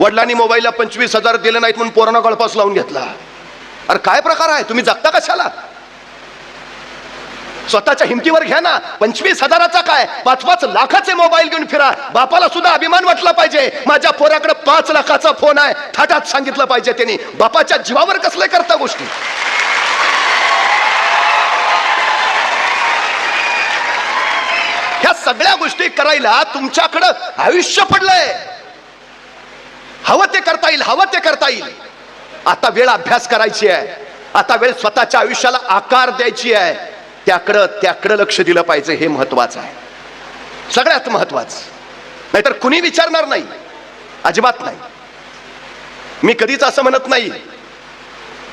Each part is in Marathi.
वडिलांनी मोबाईलला पंचवीस हजार दिले नाहीत म्हणून पोरांना गळपास लावून घेतला. अरे काय प्रकार आहे? तुम्ही जगता कशाला? स्वतःच्या हिमतीवर घ्या ना. पंचवीस हजाराचा काय? पाच पाच लाखाचे मोबाईल घेऊन फिरा. बापाला सुद्धा अभिमान वाटला पाहिजे. माझ्या पोराकडे पाच लाखाचा फोन आहे. थाटात सांगितलं पाहिजे त्यांनी. बापाच्या जीवावर कसले करता गोष्टी? ह्या सगळ्या गोष्टी करायला तुमच्याकडं आयुष्य पडलंय. हवं ते करता येईल हवं ते करता येईल. आता वेळ अभ्यास करायची आहे. आता वेळ स्वतःच्या आयुष्याला आकार द्यायची आहे. त्याकडं त्याकडं लक्ष दिलं पाहिजे हे महत्वाचं आहे. सगळ्यात महत्वाचं. नाहीतर कुणी विचारणार नाही. अजिबात नाही. मी कधीच असं म्हणत नाही.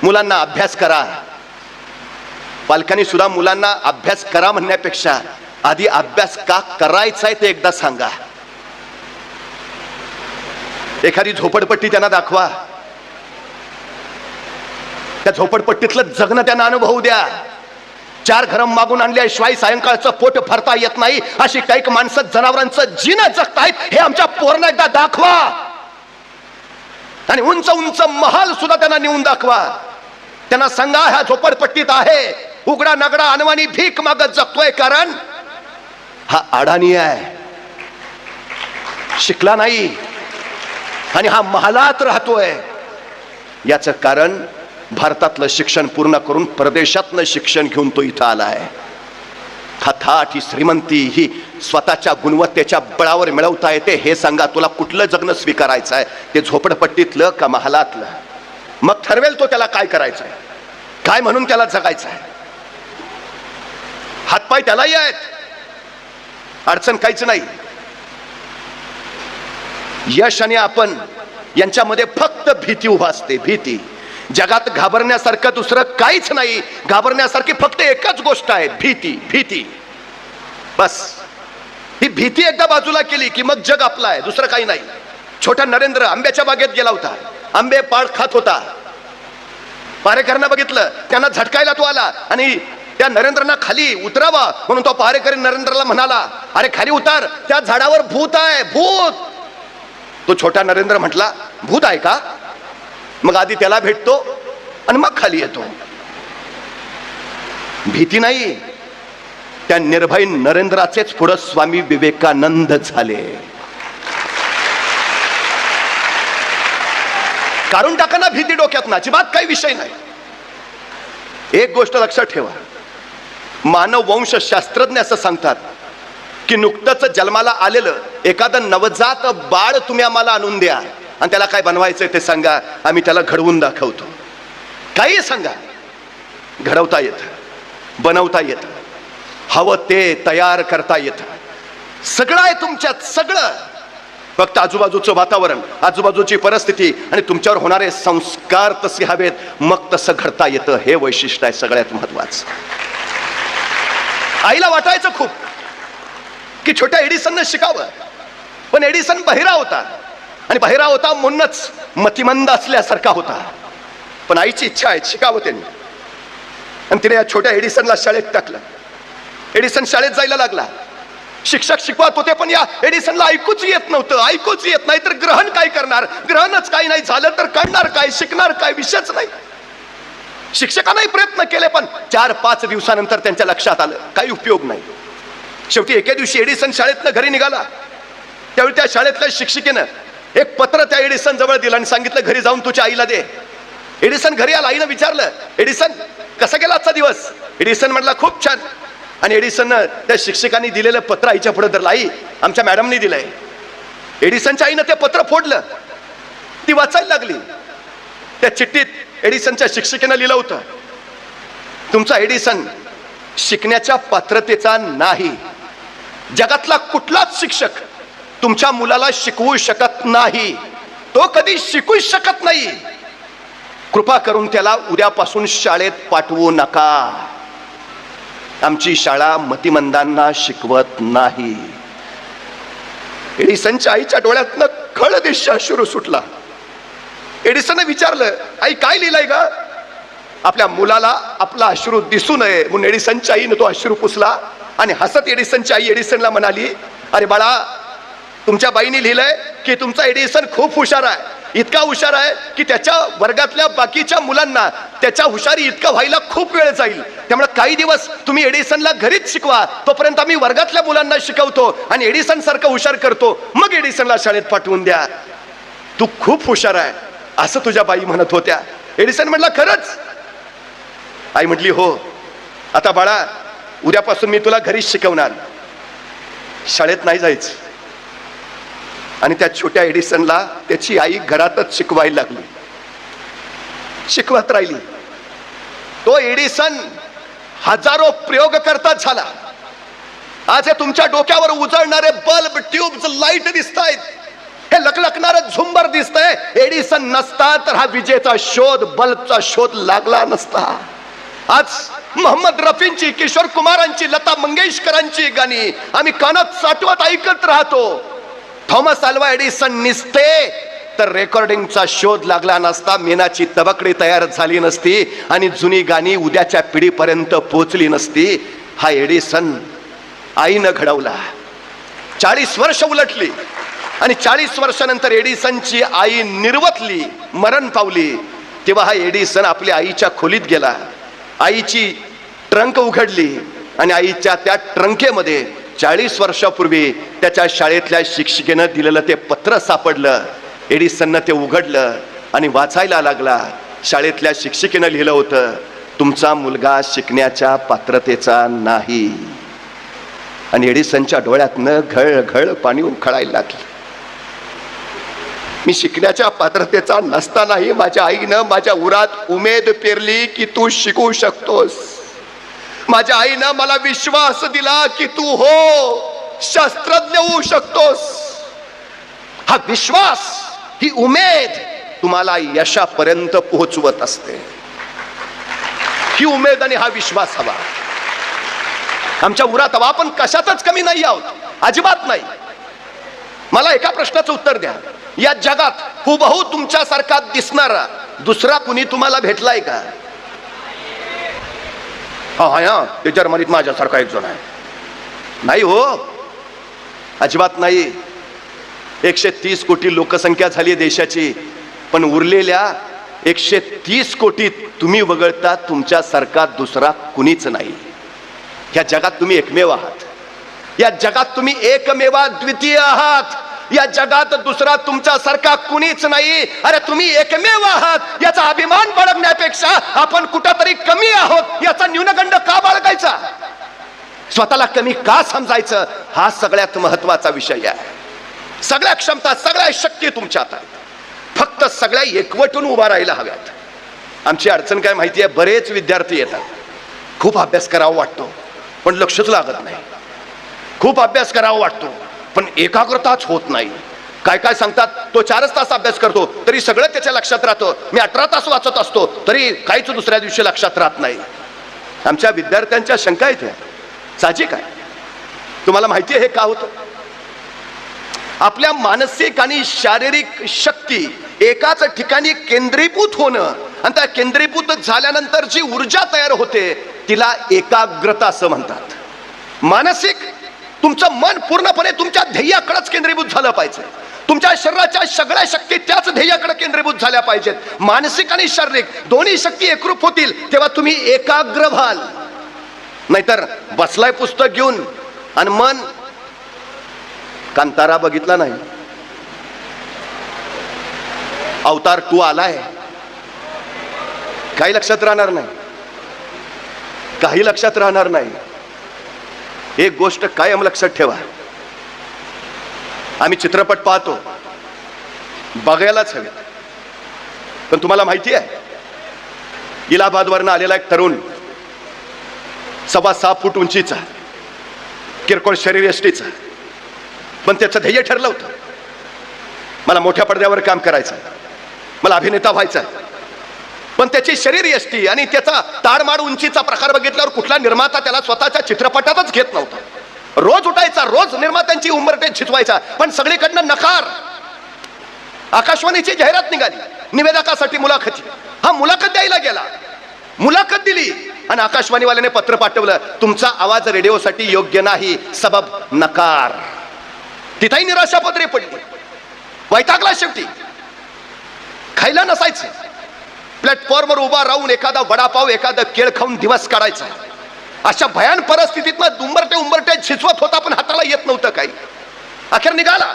मुलांना अभ्यास करा. पालकांनी सुद्धा मुलांना अभ्यास करा म्हणण्यापेक्षा आधी अभ्यास का करायचा आहे ते एकदा सांगा. एखादी झोपडपट्टी त्यांना दाखवा. त्या झोपडपट्टीतलं जगणं त्यांना अनुभवू द्या. चार घरं मागून आणल्याशिवाय सायंकाळचं पोट भरता येत नाही. अशी काही माणसं जनावरांचं जीन जगतायत हे आमच्या पोरांना एकदा दाखवा. आणि उंच उंच महाल सुद्धा त्यांना नेऊन दाखवा. त्यांना सांगा ह्या झोपडपट्टीत आहे. उघडा नगडा अनवानी भीक मागत जगतोय कारण हा अडाणी आहे. शिकला नाही. आणि हा महालात राहतोय. याचं कारण भारतातलं शिक्षण पूर्ण करून परदेशातलं शिक्षण घेऊन तो इथं आला आहे. हा थाट ही श्रीमंती ही स्वतःच्या गुणवत्तेच्या बळावर मिळवता येते हे सांगा तुला कुठलं जगणं स्वीकारायचं आहे? ते झोपडपट्टीतलं का महालातलं? मग ठरवेल तो त्याला काय करायचं आहे. काय म्हणून त्याला जगायचं आहे? हातपाय त्यालाही आहेत. अडचण काहीच नाही. यश आणि आपण यांच्यामध्ये फक्त भीती उभा असते भीती. जगात घाबरण्यासारखं दुसरं काहीच नाही. घाबरण्यासारखी फक्त एकच गोष्ट आहे भीती भीती. बस. ही भीती एकदा बाजूला केली की मग जग आपला आहे दुसरं काही नाही. छोटा नरेंद्र आंब्याच्या बागेत गेला होता. आंबे पाळ खात होता. पारेकरांना बघितलं त्यांना झटकायला तो आला आणि त्या नरेंद्रना खाली उतरावा म्हणून तो पारेकरी नरेंद्रला म्हणाला अरे खाली उतार त्या झाडावर भूत आहे भूत. तो छोटा नरेंद्र म्हटला भूत आहे का? मग आधी त्याला भेटतो आणि मग खाली येतो. भीती नाही. त्या निर्भय नरेंद्राचेच पुढं स्वामी विवेकानंद झाले. काढून टाका ना भीती डोक्यात ना अजिबात काही विषय नाही. एक गोष्ट लक्षात ठेवा. मानव वंशशास्त्रज्ञ असं सांगतात की नुकतंच जन्माला आलेलं एखादं नवजात बाळ तुम्ही आम्हाला आणून द्या. आणि त्याला काय बनवायचंय ते सांगा. आम्ही त्याला घडवून दाखवतो. काही सांगा. घडवता येतं. बनवता येतं. हवं ते तयार करता येतं. सगळं आहे तुमच्यात. सगळं. फक्त आजूबाजूचं वातावरण आजूबाजूची परिस्थिती आणि तुमच्यावर होणारे संस्कार तसे हवेत. मग तसं घडता येतं. हे वैशिष्ट्य आहे सगळ्यात महत्वाचं. आईला वाटायचं खूप. की छोट्या एडिसननं शिकावं. पण एडिसन बहिरा होता. आणि बहिरा होता म्हणूनच मतिमंद असल्यासारखा होता. पण आईची इच्छा आहे शिकावं त्यांनी. आणि तिने या छोट्या एडिसनला शाळेत टाकलं. एडिसन शाळेत जायला लागला. शिक्षक शिकवत होते पण या एडिसनला ऐकूच येत नव्हतं. ऐकूच येत नाही तर ग्रहण काय करणार? ग्रहणच काही नाही झालं तर करणार काय? शिकणार काय? विषयच नाही. शिक्षकांनाही प्रयत्न केले पण चार पाच दिवसानंतर त्यांच्या लक्षात आलं. काही उपयोग नाही. शेवटी एके दिवशी एडिसन शाळेतनं घरी निघाला. त्यावेळी त्या शाळेतल्या शिक्षिकेनं एक पत्र त्या एडिसन जवळ दिलं आणि सांगितलं घरी जाऊन तुझ्या आईला दे. एडिसन घरी आला आईनं विचारलं एडिसन कसा गेला आजचा दिवस? एडिसन म्हटला खूप छान. आणि एडिसननं त्या शिक्षकांनी दिलेलं पत्र आईच्या पुढे धरलं आई आमच्या मॅडमनी दिलंय. एडिसनच्या आईनं ते पत्र फोडलं. ती वाचायला लागली. त्या चिठ्ठीत एडिसनच्या शिक्षिकेनं लिहिलं होतं तुमचा एडिसन शिकण्याच्या पात्रतेचा नाही. जगातला कुठलाच शिक्षक तुमच्या मुलाला शिकवू शकत नाही. तो कधी शिकू शकत नाही. कृपा करून त्याला उद्यापासून शाळेत पाठवू नका. आमची शाळा मतिमंदांना शिकवत नाही. एडिसनच्या आईच्या डोळ्यातनं खळ दिशा शुरू सुटला. एडिसनने विचारलं आई काय लिहिलंय का आपल्या मुलाला आपला अश्रू दिसू नये. म्हणून एडिसनच्या आईनं तो अश्रू पुसला. आणि हसत एडिसनची आई एडिसनला म्हणाली अरे बाळा तुमच्या बाईने लिहिलंय की तुमचा एडिसन खूप हुशार आहे. इतका हुशार आहे की त्याच्या वर्गातल्या बाकीच्या मुलांना त्याच्या हुशारी इतका व्हायला खूप वेळ जाईल. त्यामुळे काही दिवस तुम्ही एडिसनला घरीच शिकवा. तोपर्यंत आम्ही वर्गातल्या मुलांना शिकवतो आणि एडिसन सारखं हुशार करतो. मग एडिसनला शाळेत पाठवून द्या. तू खूप हुशार आहे असं तुझ्या बाई म्हणत होत्या. एडिसन म्हटलं खरंच. आई म्हटली हो. आता बाळा उद्यापासून मी तुला घरीच शिकवणार. शाळेत नाही जायचं. आणि त्या छोट्या एडिसनला त्याची आई घरातच शिकवायला लागली. शिकवत राहिली. तो एडिसन हजारो प्रयोग करताच झाला. आज हे तुमच्या डोक्यावर उजळणारे बल्ब ट्यूब लाइट दिसत आहेत हे लकलकणार झुंबर दिसतंय. एडिसन नसता तर हा विजेचा शोध बल्बचा शोध लागला नसता. आज मोहम्मद रफींची किशोर कुमारांची लता मंगेशकरांची गाणी आम्ही कानात साठवत ऐकत राहतो. थॉमस अल्वा एडिसन निसते तर रेकॉर्डिंगचा शोध लागला नसता मेनाची तबकडी तयार झाली नसती आणि जुनी गाणी उद्याच्या पिढीपर्यंत पोचली नसती. हा एडिसन आईनं घडवला. चाळीस वर्ष उलटली आणि चाळीस वर्षानंतर एडिसनची आई निर्वतली मरण पावली. तेव्हा हा एडिसन आपल्या आईच्या खोलीत गेला. आईची ट्रंक उघडली आणि आईच्या त्या ट्रंकेमध्ये चाळीस वर्षापूर्वी त्याच्या शाळेतल्या शिक्षिकेनं दिलेलं ते पत्र सापडलं. एडिसननं ते उघडलं आणि वाचायला लागला. शाळेतल्या शिक्षिकेनं लिहिलं होतं तुमचा मुलगा शिकण्याच्या पात्रतेचा नाही. आणि एडिसनच्या डोळ्यातनं घळ घळ पाणी उखळायला लागलं. मी शिकण्याच्या पात्रतेचा नसतानाही माझ्या आईनं माझ्या उरात उमेद पेरली की तू शिकू शकतोस. माझ्या आईनं मला विश्वास दिला की तू हो शास्त्रज्ञ होऊ शकतोस. हा विश्वास ही उमेद तुम्हाला यशापर्यंत पोहोचवत असते. ही उमेद आणि हा विश्वास हवा. आमच्या उरात हवा आपण कशातच कमी नाही आहोत. अजिबात नाही. मला एका प्रश्नाचं उत्तर द्या. या जगात हुबहू तुमच्यासारखा दिसणारा दुसरा कुणी तुम्हाला भेटलाय का? हा हा ते जर्मनीत माझ्यासारखा एक जण आहे. नाही हो. अजिबात नाही. एकशे तीस कोटी लोकसंख्या झाली आहे देशाची. पण उरलेल्या एकशे तीस कोटीत तुम्ही वगळता तुमच्यासारखा दुसरा कुणीच नाही. या जगात तुम्ही एकमेव आहात. या जगात तुम्ही एकमेवा द्वितीय आहात. या जगात दुसरा तुमच्यासारखा कुणीच नाही. अरे तुम्ही एकमेव आहात. याचा अभिमान बाळगण्यापेक्षा आपण कुठंतरी कमी आहोत. याचा न्यूनगंड का बाळगायचा? स्वतःला कमी का समजायचं? हा सगळ्यात महत्त्वाचा विषय आहे. सगळ्या क्षमता सगळ्या शक्ती तुमच्यात आहेत फक्त सगळ्या एकवटून उभा राहायला हव्यात. आमची अडचण काय माहिती आहे? बरेच विद्यार्थी येतात. खूप अभ्यास करावा वाटतो पण लक्षच लागत नाही. खूप अभ्यास करावा वाटतो. पण एकाग्रताच होत नाही. काय काय सांगतात? तो चारच तास अभ्यास करतो तरी सगळं त्याच्या लक्षात राहतं. मी अठरा तास वाचत असतो तरी काहीच दुसऱ्या दिवशी लक्षात राहत नाही. आमच्या विद्यार्थ्यांच्या शंका येत्या ह्या. साहजिक आहे. तुम्हाला माहिती आहे हे का होतं? आपल्या मानसिक आणि शारीरिक शक्ती एकाच ठिकाणी केंद्रीभूत होणं आणि त्या केंद्रीभूत झाल्यानंतर जी ऊर्जा तयार होते तिला एकाग्रता असं म्हणतात. मानसिक तुमचं मन पूर्णपणे तुमच्या ध्येयाकडेच केंद्रीभूत झालं पाहिजे. तुमच्या शरीराच्या सगळ्या शक्ती त्याच ध्येयाकडे केंद्रीभूत झाल्या पाहिजेत. मानसिक आणि शारीरिक दोन्ही शक्ती एकरूप होतील तेव्हा तुम्ही एकाग्र व्हाल. नाहीतर बसलाय पुस्तक घेऊन आणि मन कांतारा बघितला नाही. अवतार टू आलाय. काही लक्षात राहणार नाही. काही लक्षात राहणार नाही. एक गोष्ट कायम लक्षात ठेवा. आम्ही चित्रपट पाहतो. बघायलाच हवे. पण तुम्हाला माहिती आहे इलाहाबादवरनं आलेला एक तरुण सव्वा सहा फूट उंचीचा किरकोळ शरीर यष्टीचा पण त्याचं ध्येय ठरलं होतं. मला मोठ्या पडद्यावर काम करायचं मला अभिनेता व्हायचा पण त्याची शरीर यष्टी आणि त्याचा ताडमाड उंचीचा प्रकार बघितल्यावर कुठला निर्माता त्याला स्वतःच्या चित्रपटातच घेत नव्हता. रोज उठायचा रोज निर्मात्यांची उंबरटे झिजवायचा पण सगळीकडनं नकार. आकाशवाणीची जाहिरात निघाली निवेदकासाठी मुलाखती. हा मुलाखत द्यायला गेला. मुलाखत दिली आणि आकाशवाणीवाल्याने पत्र पाठवलं तुमचा आवाज रेडिओसाठी योग्य नाही सबब नकार. तिथंही निराशा पदरी पडली. वैतागला शेवटी. खायला नसायचं. प्लॅटफॉर्मवर उभा राहून एखादा वडापाव एखादा केळ खाऊन दिवस काढायचा अशा भयान परिस्थितीतनं दुंबरटे उंबरटे झिजवत होता पण हाताला येत नव्हतं काही. अखेर निघाला.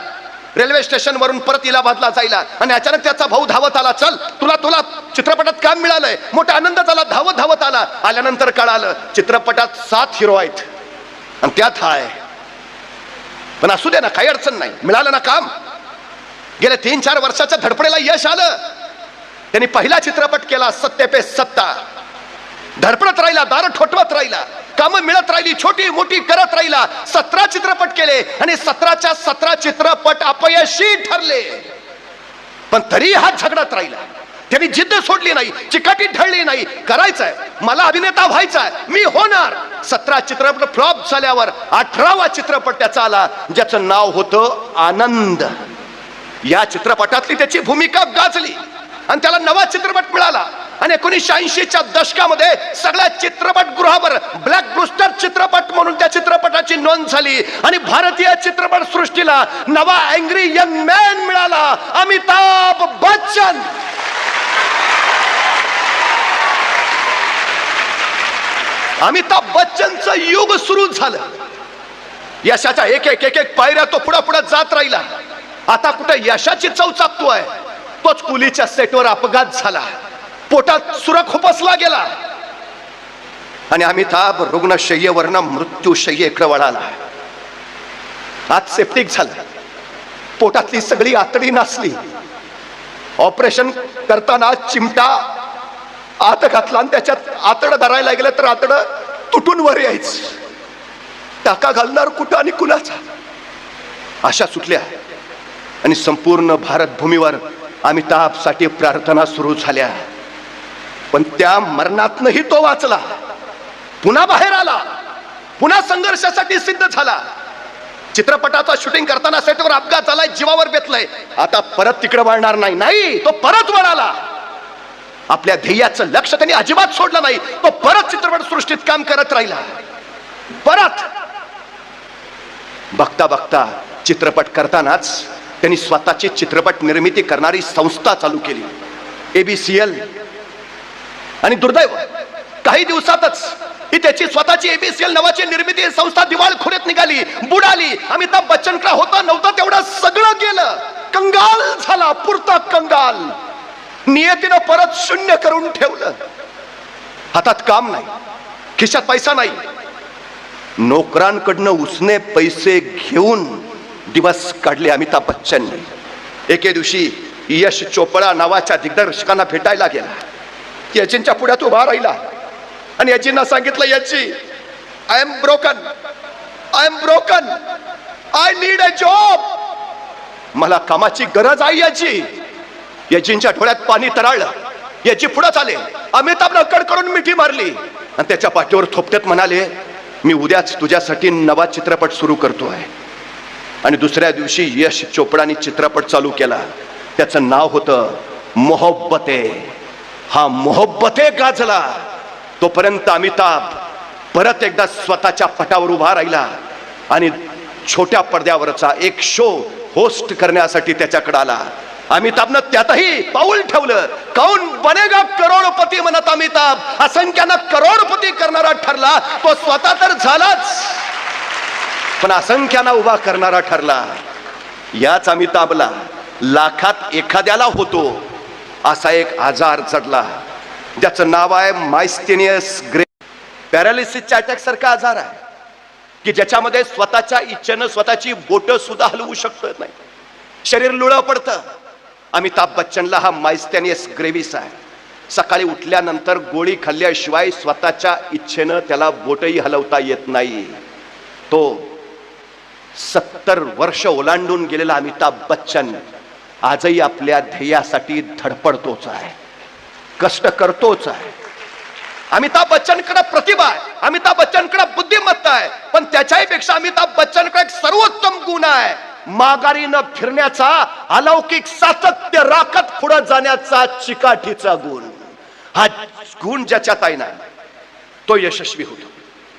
रेल्वे स्टेशन वरून परत इलाहाबादला जायला आणि अचानक त्याचा भाऊ धावत आला चल तुला तुला चित्रपटात काम मिळालंय. मोठा आनंद झाला धावत धावत आला. आल्यानंतर कळालं चित्रपटात सात हिरो आहेत. आणि त्यात हा आहे. पण असू दे ना काही अडचण नाही. मिळालं ना काम. गेल्या तीन चार वर्षाच्या धडपडेला यश आलं. त्यांनी पहिला चित्रपट केला सत्य पे सत्ता. धडपडत राहिला दार ठोठवत राहिला कामं मिळत राहिली छोटी मोठी करत राहिला. सतरा चित्रपट केले आणि सतराच्या सतरा चित्रपट अपयशी ठरले. पण तरी हा झगडत राहिला. त्यांनी जिद्द सोडली नाही चिकाटी ढळली नाही. करायचंय मला अभिनेता व्हायचा मी होणार. सतरा चित्रपट फ्लॉप झाल्यावर अठरावा चित्रपट त्याचा आला ज्याचं नाव होतं आनंद. या चित्रपटातली त्याची भूमिका गाजली. आणि त्याला नवा चित्रपट मिळाला. आणि एकोणीसशे ऐंशीच्या दशकामध्ये सगळ्या चित्रपटगृहावर ब्लॅक ब्रुस्टर चित्रपट म्हणून त्या चित्रपटाची नोंद झाली. आणि भारतीय चित्रपट सृष्टीला नवा अँग्री यंग मॅन मिळाला. अमिताभ बच्चन. अमिताभ बच्चनचं युग सुरू झालं. यशाच्या एक एक एक एक पायऱ्या तो पुढे पुढे जात राहिला. आता कुठे यशाची चव चाकतोय तोच कुलीच्या सेटवर अपघात झाला. पोटात सुरख खुपसला गेला. आणि अमिताभ रुग्णशय्येवरनं मृत्यूशय्येकडे वळाला. आज सेप्टिक झालं. पोटातली सगळी आतडी नासली. ऑपरेशन करताना चिमटा आत घातला आणि त्याच्यात आतड धरायला गेलं तर आतड तुटून वर यायचं. टाका घालणार कुठं आणि कुणाचा? आशा सुटल्या. आणि संपूर्ण भारत भूमीवर अमिताभसाठी प्रार्थना सुरू झाल्या. पण त्या मरणातनही तो वाचला. पुन्हा बाहेर आला. पुन्हा संघर्षासाठी सिद्ध झाला. चित्रपटाचा शूटिंग करताना सेटवर अपघात झालाय जीवावर बेतलाय. आता परत तिकडे वळणार नाही. नाही तो परत वळाला. आपल्या ध्येयाचं लक्ष त्यांनी अजिबात सोडलं नाही. तो परत चित्रपट सृष्टीत काम करत राहिला. परत. बघता बघता चित्रपट करतानाच त्यांनी स्वतःची चित्रपट निर्मिती करणारी संस्था चालू केली. एबीसीएल आणि दुर्दैव काही दिवसातच ही त्याची स्वतःची एबीसीएल नावाची निर्मिती संस्था दिवाळखोरीत निघाली बुडाली. अमिताभ बच्चनकडे होता नव्हतं तेवढं सगळं गेलं. कंगाल झाला पुरता कंगाल. नियतीनं परत शून्य करून ठेवलं. हातात काम नाही खिशात पैसा नाही. नोकरांकडनं उसने पैसे घेऊन दिवस काढले अमिताभ बच्चन. एके दिवशी यश चोपडा नावाच्या दिग्दर्शकांना भेटायला गेला. यजींच्या पुढ्यात उभा राहिला. आणि यजींना सांगितलं याची I am broken I am broken I need a job मला कामाची गरज आहे याची. यजींच्या डोळ्यात पाणी तराळलं. याची पुढं चाले. अमिताभनं कड करून मिठी मारली. आणि त्याच्या पाठीवर थोपट्यात म्हणाले मी उद्याच तुझ्यासाठी नवा चित्रपट सुरू करतो आहे आणि दुसऱ्या दिवशी यश चोपडाने चित्रपट चालू केला. त्याचं नाव होतं मोहब्बते. हा मोहब्बते गाजला. तोपर्यंत अमिताभ परत एकदा स्वतःच्या पटावर उभा राहिला आणि छोट्या पडद्यावरचा एक शो होस्ट करण्यासाठी त्याच्याकडे आला. अमिताभनं त्यातही पाऊल ठेवलं. कौन बनेगा करोडपती म्हणत अमिताभ. असंख्यानं करोडपती करणारा ठरला. तो स्वतः तर झालाच. पण असंख्याना उभा करणारा ठरला. याच अमिताभला लाखात एखाद्याला होतो असा एक आजार चढला. ज्याचं नाव आहे मायस्टेनियस ग्रे पॅरालिसिसच्या अटॅक सारखा आजार आहे की ज्याच्यामध्ये स्वतःच्या इच्छेनं स्वतःची बोट सुद्धा हलवू शकत नाही. शरीर लुळं पडतं. अमिताभ बच्चनला हा मायस्टेनियस ग्रेव्हिस आहे. सकाळी उठल्यानंतर गोळी खाल्ल्याशिवाय स्वतःच्या इच्छेनं त्याला बोटही हलवता येत नाही. तो सत्तर वर्ष ओलांडून गेलेला अमिताभ बच्चन आजही आपल्या ध्येयासाठी धडपडतोच आहे. कष्ट करतोच आहे. अमिताभ बच्चनकडे प्रतिभा आहे. अमिताभ बच्चनकडे बुद्धिमत्ता आहे. पण त्याच्याही पेक्षा अमिताभ बच्चनकडे एक सर्वोत्तम गुण आहे. माघारी न फिरण्याचा अलौकिक सातत्य राखत पुढे जाण्याचा चिकाठीचा गुण. हा गुण ज्याच्यात आहे ना तो यशस्वी होतो.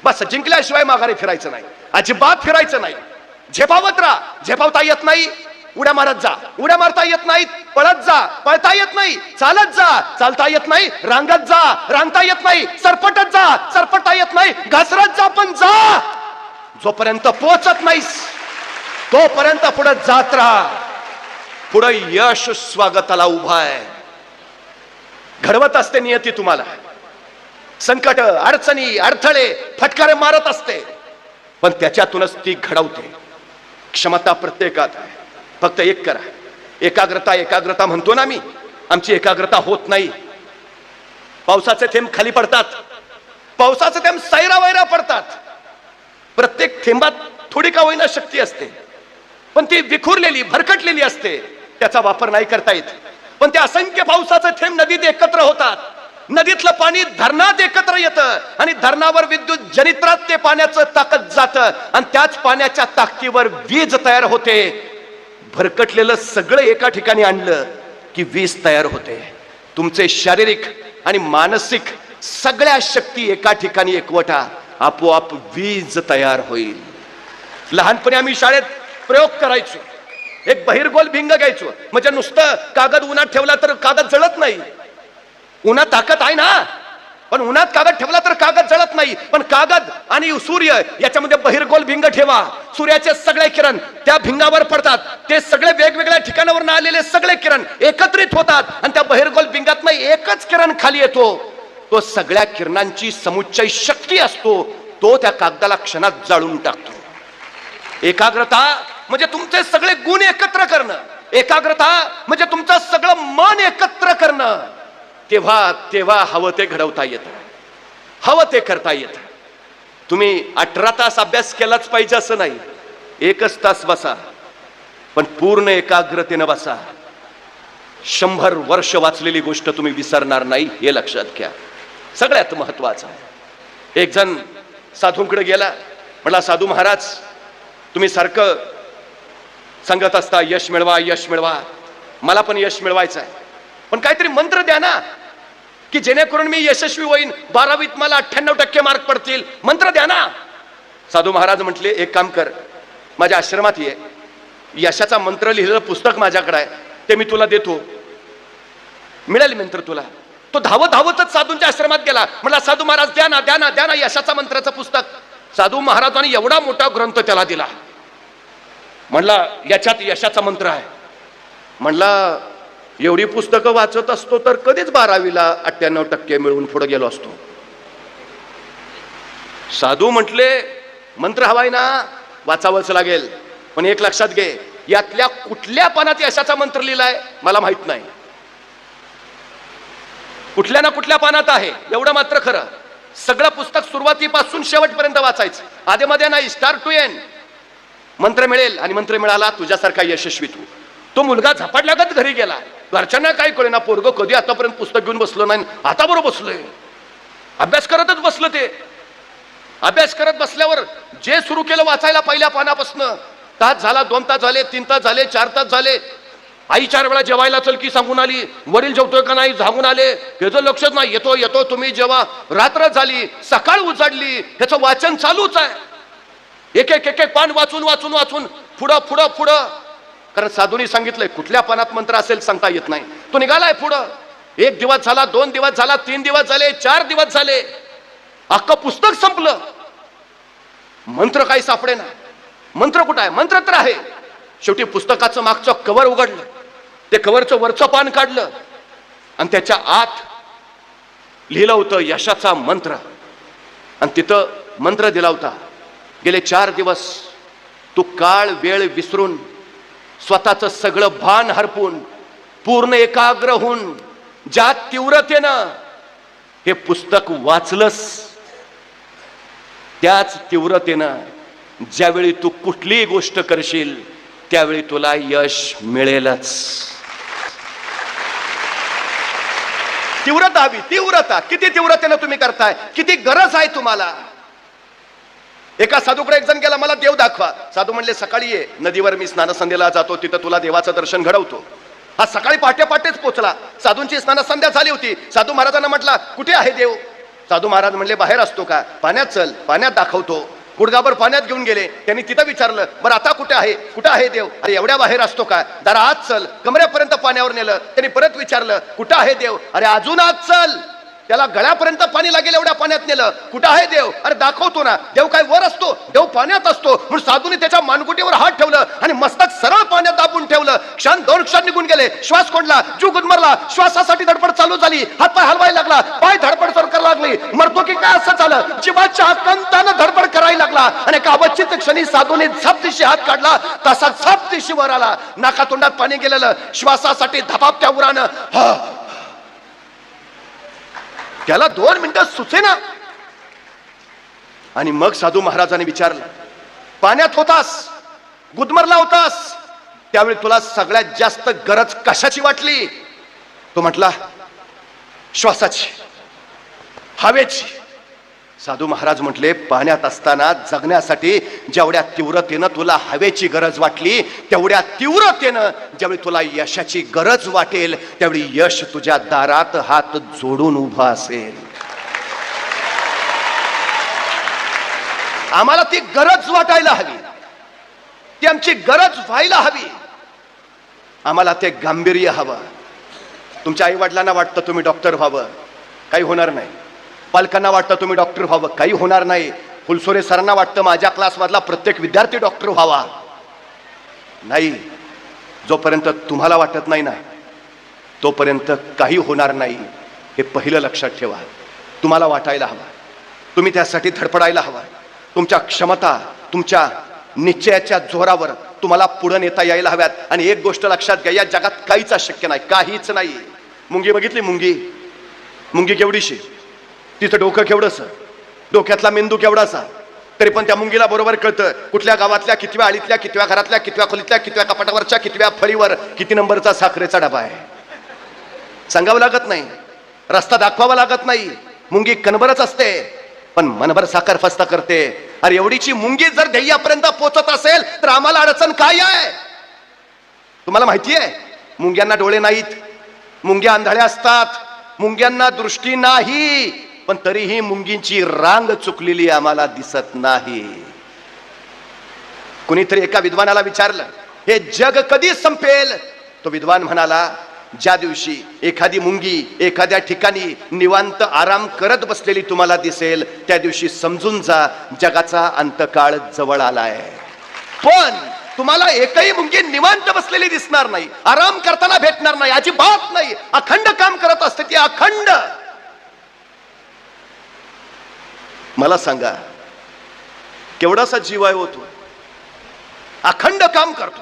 बस जिंकल्याशिवाय माघारी फिरायचं नाही. अजिबात फिरायचं नाही. झेपावत राहा. झेपावता येत नाही. उड्या मारत जा. उड्या मारता येत नाहीत. पळत जा. पळता येत नाही. चालत जा. चालता येत नाही. रांगत जा. रांगता येत नाही. सरपटत जा. सरपटता येत नाही. घसरत जा पण जा. जोपर्यंत पोचत नाहीस तोपर्यंत पुढे जात राहा. पुढे यश स्वागताला उभा आहे. घडवत असते नियती तुम्हाला. संकट अडचणी अडथळे फटकारे मारत असते. पण त्याच्यातूनच ती घडवते. क्षमता प्रत्येकात फक्त एक करा. एकाग्रता एकाग्रता म्हणतो ना मी आमची एकाग्रता होत नाही. पावसाचे थेंब खाली पडतात. पावसाचे थेंब सैरा वैरा पडतात. प्रत्येक थेंबात थोडी का होईना शक्ती असते. पण ती विखुरलेली भरकटलेली असते. त्याचा वापर नाही करता येत. पण ते असंख्य पावसाचे थेंब नदीत एकत्र होतात. नदीतलं पाणी धरणात एकत्र येतं आणि धरणावर विद्युत जनित्रात ते पाण्याचं ताकद जातं आणि त्याच पाण्याच्या ताकदीवर वीज तयार होते. भरकटलेलं सगळं एका ठिकाणी आणलं की वीज तयार होते. तुमचे शारीरिक आणि मानसिक सगळ्या शक्ती एका ठिकाणी एकवटा आपोआप वीज तयार होईल. लहानपणी आम्ही शाळेत प्रयोग करायचो. एक बहिरगोल भिंग घ्यायचो. म्हणजे नुसतं कागद उन्हात ठेवला तर कागद जळत नाही. उन्हात ताकद आहे ना. पण उन्हात कागद ठेवला तर कागद जळत नाही. पण कागद आणि सूर्य याच्यामध्ये बहिरगोल भिंग ठेवा. सूर्याचे सगळे किरण त्या भिंगावर पडतात. ते सगळे वेगवेगळ्या ठिकाणावर आलेले सगळे किरण एकत्रित होतात आणि त्या बहिरगोल भिंगात एकच किरण खाली येतो. तो सगळ्या किरणांची समुच्चय शक्ती असतो. तो त्या कागदाला क्षणात जाळून टाकतो. एकाग्रता म्हणजे तुमचे सगळे गुण एकत्र करणं. एकाग्रता म्हणजे तुमचं सगळं मन एकत्र करणं. तेव्हा तेव्हा हवं ते घडवता येतं. हवं ते करता येतं. तुम्ही अठरा तास अभ्यास केलाच पाहिजे असं नाही. एकच तास बसा. पण पूर्ण एकाग्रतेनं बसा. शंभर वर्ष वाचलेली गोष्ट तुम्ही विसरणार नाही हे लक्षात घ्या. सगळ्यात महत्वाचं एक जण साधूंकडे गेला. म्हटला साधू महाराज तुम्ही सारखं सांगत असता यश मिळवा यश मिळवा. मला पण यश मिळवायचं आहे. पण काहीतरी मंत्र द्या ना. की जेणेकरून मी यशस्वी होईन. बारावीत मला अठ्ठ्याण्णव टक्के मार्क पडतील. मंत्र द्या ना. साधू महाराज म्हटले एक काम कर. माझ्या आश्रमात ये. यशाचा मंत्र लिहिलेलं पुस्तक माझ्याकडे आहे. ते मी तुला देतो. मिळाले मंत्र तुला. तो धावत धावतच साधूंच्या आश्रमात गेला. म्हणला साधू महाराज द्या ना द्या ना द्या ना यशाचा मंत्राचं पुस्तक. साधू महाराजांनी एवढा मोठा ग्रंथ त्याला दिला. म्हणला याच्यात यशाचा मंत्र आहे. म्हणला एवढी पुस्तकं वाचत असतो तर कधीच बारावीला अठ्ठ्याण्णव टक्के मिळवून पुढे गेलो असतो. साधू म्हटले मंत्र हवाय ना वाचावंच लागेल. पण एक लक्षात घे यातल्या कुठल्या पानात यशाचा मंत्र लिहिलाय मला माहीत नाही. कुठल्या ना कुठल्या पानात आहे एवढं मात्र खरं. सगळं पुस्तक सुरुवातीपासून शेवटपर्यंत वाचायचं. आधेमध्ये नाही स्टार्ट टू एन. मंत्र मिळेल आणि मंत्र मिळाला तुझ्यासारखा यशस्वी तू. तो मुलगा झपाटल्यागत घरी गेला. घरच्यांना काय कळेना पोरग कधी आतापर्यंत पुस्तक घेऊन बसलो नाही आता बरोबर बसलोय. अभ्यास करतच बसलं ते. अभ्यास करत बसल्यावर जे सुरू केलं वाचायला पहिल्या पानापासनं. तास झाला दोन तास झाले तीन तास झाले चार तास झाले. आई चार वेळा जेवायला चल की सांगून आली वडील जेवतोय का नाही सांगून आले. ह्याचं लक्षच नाही येतो येतो तुम्ही जेव्हा रात्र झाली सकाळ उजाडली ह्याचं वाचन चालूच आहे. एक एक एक एक पान वाचून वाचून वाचून पुढं पुढं पुढं. कारण साधूंनी सांगितलंय कुठल्या पानात मंत्र असेल सांगता येत नाही. तो निघालाय पुढं. एक दिवस झाला दोन दिवस झाला तीन दिवस झाले चार दिवस झाले. अख्खं पुस्तक संपलं. मंत्र काही सापडे ना मंत्र कुठं आहे? मंत्र तर आहे. शेवटी पुस्तकाचं मागचं कवर उघडलं. ते कवरचं वरचं पान काढलं. आणि त्याच्या आत लिहिलं होतं यशाचा मंत्र. आणि तिथं मंत्र दिला होता. गेले चार दिवस. तू काळ वेळ विसरून स्वतःचं सगळं भान हरपून पूर्ण एकाग्र होऊन ज्या तीव्रतेनं हे पुस्तक वाचलंस त्याच तीव्रतेनं ज्यावेळी तू कुठलीही गोष्ट करशील त्यावेळी तुला यश मिळेलच. तीव्रता हवी तीव्रता. किती तीव्रतेनं तुम्ही करताय? किती गरज आहे तुम्हाला? एका साधूकडे एक जण गेला मला देव दाखवा. साधू म्हणले सकाळी ये. नदीवर मी स्नानसंध्येला जातो तिथं तुला देवाचं दर्शन घडवतो. हा सकाळी पहाटे पहाटेच पोचला. साधूंची स्नानसंध्या झाली होती. साधू महाराजांना म्हटला कुठे आहे देव? साधू महाराज म्हणले बाहेर असतो का? पाण्यात चल पाण्यात दाखवतो. गुडगाभर पाण्यात घेऊन गेले. त्यांनी तिथं विचारलं बरं आता कुठे आहे? कुठं आहे देव? अरे एवढ्या बाहेर असतो का? जरा आज चल. कमऱ्यापर्यंत पाण्यावर नेलं. त्यांनी परत विचारलं कुठं आहे देव? अरे अजून आज चल. त्याला गळ्यापर्यंत पाणी लागेल एवढ्या पाण्यात नेलं. कुठं आहे देव? अरे दाखवतो ना. देव काय वर असतो? देव पाण्यात असतो. म्हणून साधूने त्याच्या मानगुटीवर हात ठेवलं आणि मस्तक सरळ पाण्यात दाबून ठेवलं. क्षण दोन क्षण निघून गेले. श्वास कोंडला जू गुदमरला. श्वासासाठी धडपड चालू झाली. हात पाय हलवायला लागला. पाय धडपड सर करायला लागली. मरतो की काय असं झालं? जीवाच्या कंतानं धडपड करायला लागला. आणि एका अवचित क्षणी साधूने झपदिशी हात काढला. तसा झपदिशी वर आला. नाका तोंडात पाणी गेलेलं. श्वासासाठी धपापत्या उरानं. हा त्याला दोन मिनिटं सुचेना आणि मग साधू महाराजांनी विचारलं पाण्यात होतास? गुदमरला होतास? त्यावेळी तुला सगळ्यात जास्त गरज कशाची वाटली? तो म्हटला श्वासाची हवेची. साधू महाराज म्हटले पाण्यात असताना जगण्यासाठी जेवढ्या तीव्रतेनं तुला हवेची गरज वाटली तेवढ्या तीव्रतेनं ज्यावेळी तुला यशाची गरज वाटेल त्यावेळी यश तुझ्या दारात हात जोडून उभा असेल. आम्हाला ती गरज वाटायला हवी. ती आमची गरज व्हायला हवी. आम्हाला ते गांभीर्य हवं. तुमच्या आई वडिलांना वाटतं तुम्ही डॉक्टर व्हावं. काही होणार नाही. पालकांना वाटतं तुम्ही डॉक्टर व्हावं. काही होणार नाही. फुलसोरे सरांना वाटतं माझ्या क्लासमधला प्रत्येक विद्यार्थी डॉक्टर व्हावा. नाही. जोपर्यंत तुम्हाला वाटत नाही ना तोपर्यंत काही होणार नाही. हे पहिलं लक्षात ठेवा. तुम्हाला वाटायला हवा. तुम्ही त्यासाठी धडपडायला हवा. तुमच्या क्षमता तुमच्या निश्चयाच्या जोरावर तुम्हाला पुढे नेता यायला हव्यात. आणि एक गोष्ट लक्षात घ्या या जगात काहीच अशक्य नाही. काहीच नाही. मुंगी बघितली मुंगी? मुंगी केवढीशी? तिचं डोकं केवढंस? डोक्यातला मेंदू केवढासा? तरी पण त्या मुंगीला बरोबर कळतं कुठल्या गावातल्या कितव्या आळीतल्या कितव्या घरातल्या कितव्या खोलीतल्या कितव्या कपाटावरच्या कितव्या फळीवर किती नंबरचा साखरेचा डबा आहे? सांगावं लागत नाही. रस्ता दाखवावा लागत नाही. मुंगी कणभरच असते. पण मनभर साखर फस्ता करते. अरे एवढीची मुंगी जर ध्येयापर्यंत पोचत असेल तर आम्हाला अडचण काय आहे? तुम्हाला माहिती आहे मुंग्यांना डोळे नाहीत. मुंग्या आंधळ्या असतात. मुंग्यांना दृष्टी नाही. पण तरीही मुंगींची रांग चुकलेली आम्हाला दिसत नाही. कुणीतरी एका विद्वानाला विचारलं हे जग कधी संपेल? तो विद्वान म्हणाला ज्या दिवशी एखादी मुंगी एखाद्या ठिकाणी निवांत आराम करत बसलेली तुम्हाला दिसेल त्या दिवशी समजून जा जगाचा अंतकाळ जवळ आलाय. पण तुम्हाला एकही मुंगी निवांत बसलेली दिसणार नाही आराम करताना भेटणार नाही अजिबात नाही. अखंड काम करत असते ती अखंड. मला सांगा केवढासा जीव आहे होतो अखंड काम करतो.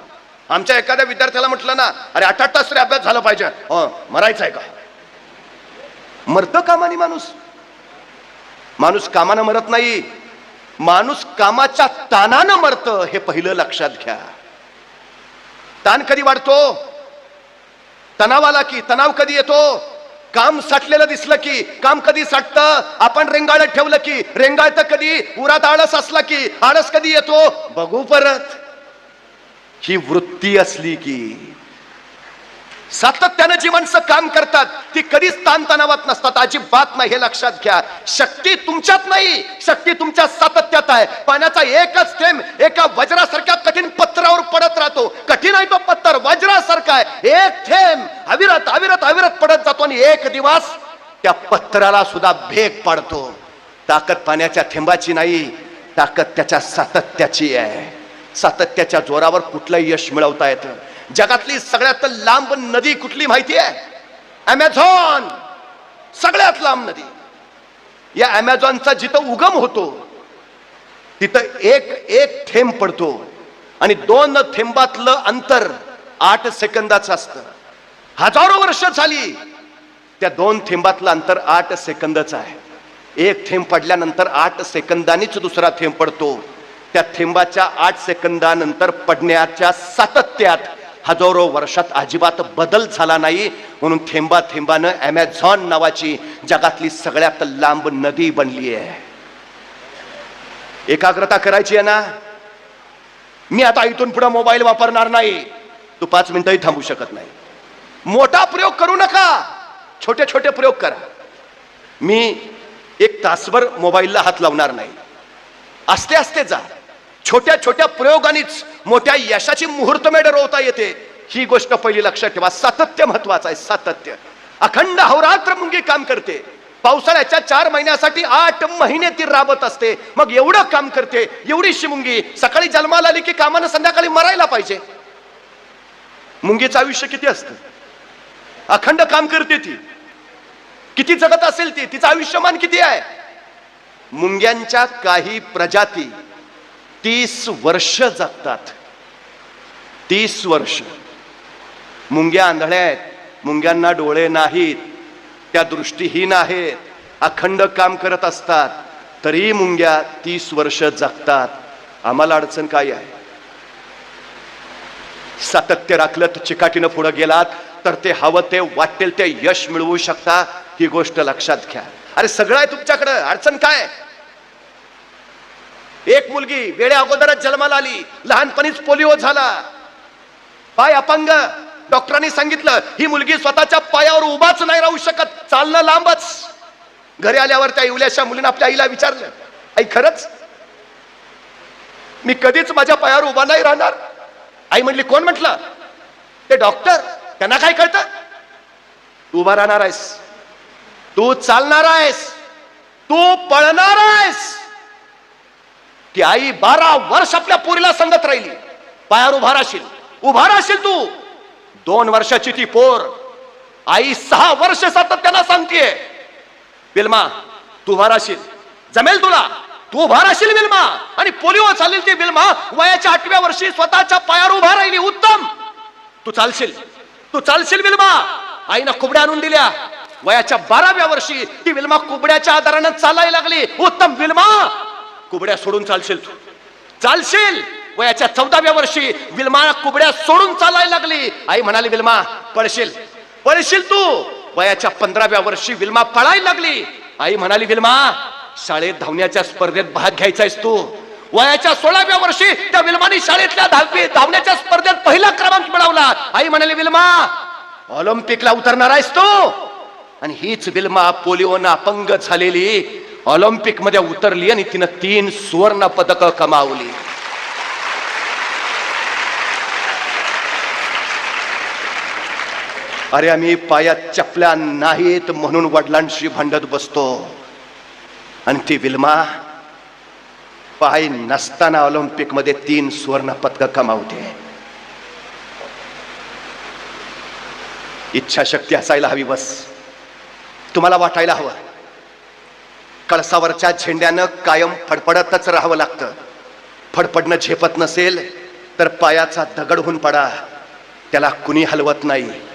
आमच्या एखाद्या विद्यार्थ्याला म्हटलं ना अरे आठ आठ तास तरी अभ्यास झाला पाहिजे. हं, मरायचं आहे का? मरत कामाने माणूस. माणूस कामानं मरत नाही. माणूस कामाच्या तानानं मरत हे पहिलं लक्षात घ्या. ताण कधी वाढतो? तणावाला की तणाव कधी येतो? काम साठलेलं दिसलं की काम कधी साठतं आपण रेंगाळत ठेवलं की रेंगाळतं कधी? उरात आळस असला की आळस कधी येतो? बघू परत. ही वृत्ती असली की सातत्यानं जी माणसं काम करतात ती कधीच ताणतणावात नसतात. अजिबात नाही हे लक्षात घ्या. शक्ती तुमच्यात नाही शक्ती तुमच्या सातत्यात आहे. पाण्याचा एकच थेंब एका वज्रासारख्या कठीण पत्रावर पडत राहतो. कठीण आहे तो पत्थर वज्रासारखा आहे. एक थेंब अविरत अविरत अविरत पडत जातो आणि एक दिवस त्या पत्राला सुद्धा भेग पडतो. ताकद पाण्याच्या थेंबाची नाही ताकद त्याच्या सातत्याची आहे. सातत्याच्या जोरावर कुठलंही यश मिळवता येतं जगातली सगळ्यात लांब नदी कुठली माहिती आहे? अमेझॉन. सगळ्यात लांब नदी. या अमेझॉनचा जिथं उगम होतो तिथं एक एक थेंब पडतो आणि दोन थेंबातलं अंतर आठ सेकंदाचं असतं. हजारो वर्ष झाली त्या दोन थेंबातलं अंतर आठ सेकंदाचं आहे. एक थेंब पडल्यानंतर आठ सेकंदानीच दुसरा थेंब पडतो. त्या थेंबाच्या आठ सेकंदानंतर पडण्याच्या सातत्यात हजारो वर्षात अजिबात बदल झाला नाही. म्हणून थेंबा थेंबानं ॲमेझॉन नावाची जगातली सगळ्यात लांब नदी बनली आहे. एकाग्रता करायची आहे ना? मी आता इथून पुढे मोबाईल वापरणार नाही. तू पाच मिनिटंही थांबू शकत नाही. मोठा प्रयोग करू नका. छोटे छोटे प्रयोग करा. मी एक तासभर मोबाईलला हात लावणार नाही. असते असते जा. छोट्या छोट्या प्रयोगानेच मोठ्या यशाची मुहूर्तमेढ रोवता येते. ही गोष्ट पहिली लक्षात ठेवा. सातत्य महत्वाचं आहे सातत्य. अखंड हवरात्र मुंगी काम करते. पावसाळ्याच्या चार महिन्यासाठी आठ महिने ती राबत असते. मग एवढं काम करते एवढीशी मुंगी. सकाळी जन्माला आली की कामानं संध्याकाळी मरायला पाहिजे. मुंगीचं आयुष्य किती असतं? अखंड काम करते ती. किती जगत असेल ती? तिचं आयुष्यमान किती आहे? मुंग्यांच्या काही प्रजाती तीस वर्ष जगतात. तीस वर्ष. मुंग्या आंधळ्या आहेत मुंग्यांना डोळे नाहीत त्या दृष्टीहीन आहेत अखंड काम करत असतात तरी मुंग्या तीस वर्ष जगतात. आम्हाला अडचण काय आहे? सातत्य राखलं तर चिकाटीनं पुढे गेलात तर ते हवं ते वाटेल ते यश मिळवू शकता ही गोष्ट लक्षात घ्या. अरे सगळं आहे तुमच्याकडं अडचण काय? एक मुलगी वेळ्या अगोदरच जन्माला आली. लहानपणीच पोलिओ झाला. पाय अपंग. डॉक्टरांनी सांगितलं ही मुलगी स्वतःच्या पायावर उभाच नाही राहू शकत. चालणं लांबच. घरी आल्यावर त्या इवल्याशा मुलीनं आपल्या आईला विचारलं आई खरंच? मी कधीच माझ्या पायावर उभा नाही राहणार. आई म्हणली कोण म्हटलं? ते डॉक्टर. त्यांना काय कळतं? तू उभा राहणार आहेस. तू चालणार आहेस. तू पळणार आहेस. ती आई बारा वर्ष आपल्या पोरीला सांगत राहिली. पायावर उभा राहशील. उभा राहशील तू. दोन वर्षाची ती पोर. आई सहा वर्ष सातत्यानं सांगतेय. बिलमा तू उभा राहशील. जमेल तुला. तू उभा राहशील बिलमा. आणि पोलिओ चालेल ती बिलमा. वयाच्या आठव्या वर्षी स्वतःच्या पायावर उभा राहिली. उत्तम. तू चालशील. तू चालशील बिलमा. आईनं कुबड्या आणून दिल्या. वयाच्या बाराव्या वर्षी ती विल्मा कुबड्याच्या आधारानं चालायला लागली. उत्तम विल्मा कुबड्या सोडून चालशील तू? चालशील? वयाच्या चौदाव्या वर्षी विल्मा कुबड्या सोडून चालायला लागली. आई म्हणाली विल्मा पळशील. पळशील तू? वयाच्या पंधराव्या वर्षी विल्मा पळायला लागली. आई म्हणाली विल्मा शाळेत धावण्याच्या स्पर्धेत भाग घ्यायचायस तू. वयाच्या सोळाव्या वर्षी त्या विल्मानी शाळेतल्या धावपी धावण्याच्या स्पर्धेत पहिला क्रमांक मिळवला. आई म्हणाली विल्मा ऑलिम्पिकला उतरणार आहेस तू? आणि हीच विल्मा पोलिओना अपंग झालेली ऑलिम्पिकमध्ये उतरली आणि तिनं तीन सुवर्ण पदक कमावली. अरे आम्ही पायात चपल्या नाहीत म्हणून वडिलांशी भांडत बसतो. आणि ती विल्मा पाय नसताना ऑलिम्पिकमध्ये तीन सुवर्ण पदक कमावते. इच्छाशक्ती असायला हवी बस. तुम्हाला वाटायला हवं. कळसावरच्या झेंड्यानं कायम फडफडतच राहावं लागतं. फडफडणं झेपत नसेल तर पायाचा दगड होऊन पडा. त्याला कुणी हलवत नाही.